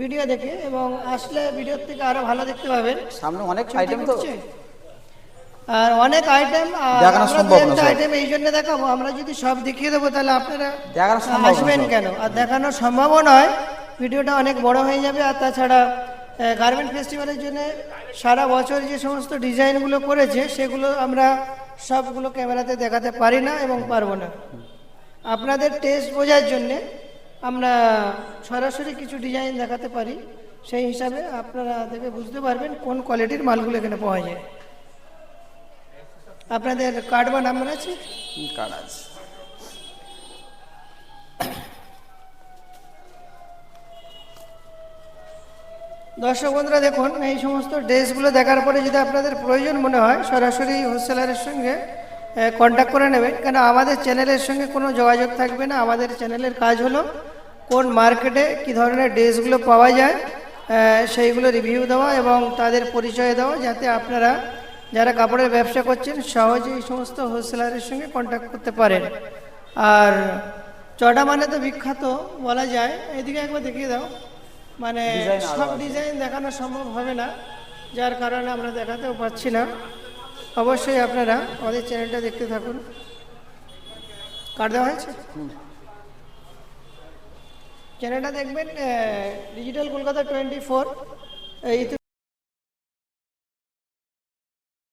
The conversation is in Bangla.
ভিডিও দেখে এবং আসলে ভিডিওর থেকে আরও ভালো দেখতে পাবেন। সামনে অনেক আইটেম তো আর অনেক আইটেম দেখানো সম্ভব না আইটেম এই জন্য দেখাবো। আমরা যদি সব দেখিয়ে দেবো তাহলে আপনারা দেখানো সম্ভব আসবেন কেন? আর দেখানো সম্ভবও নয় ভিডিওটা অনেক বড় হয়ে যাবে। আর তাছাড়া গার্মেন্ট ফেস্টিভ্যালের জন্য সারা বছর যে সমস্ত ডিজাইনগুলো করেছে সেগুলো আমরা সবগুলো ক্যামেরাতে দেখাতে পারি না এবং পারব না। আপনাদের টেস্ট বোঝার জন্যে আমরা সরাসরি কিছু ডিজাইন দেখাতে পারি। সেই হিসাবে আপনারা দেখে বুঝতে পারবেন কোন কোয়ালিটির মালগুলো এখানে পাওয়া যায়। আপনাদের কার্ড বা নাম্বার আছে? কার্ড আছে। দর্শক বন্ধুরা দেখুন এই সমস্ত ড্রেসগুলো দেখার পরে যদি আপনাদের প্রয়োজন মনে হয় সরাসরি হোলসেলারের সঙ্গে কন্ট্যাক্ট করে নেবেন। কেন আমাদের চ্যানেলের সঙ্গে কোনো যোগাযোগ থাকবে না। আমাদের চ্যানেলের কাজ হলো কোন মার্কেটে কী ধরনের ড্রেসগুলো পাওয়া যায় সেইগুলো রিভিউ দেওয়া এবং তাদের পরিচয় দেওয়া যাতে আপনারা যারা কাপড়ের ব্যবসা করছেন সহজে এই সমস্ত হোলসেলারের সঙ্গে কন্ট্যাক্ট করতে পারেন। আর চটা মানে তো বিখ্যাত বলা যায়। এদিকে একবার দেখিয়ে দাও। মানে সব ডিজাইন দেখানো সম্ভব হবে না যার কারণে আমরা দেখাতেও পাচ্ছি না। অবশ্যই আপনারা আমাদের চ্যানেলটা দেখতে থাকুন। কার্ড দেওয়া হয়েছে? চ্যানেলটা দেখবেন ডিজিটাল কলকাতা টোয়েন্টি ফোর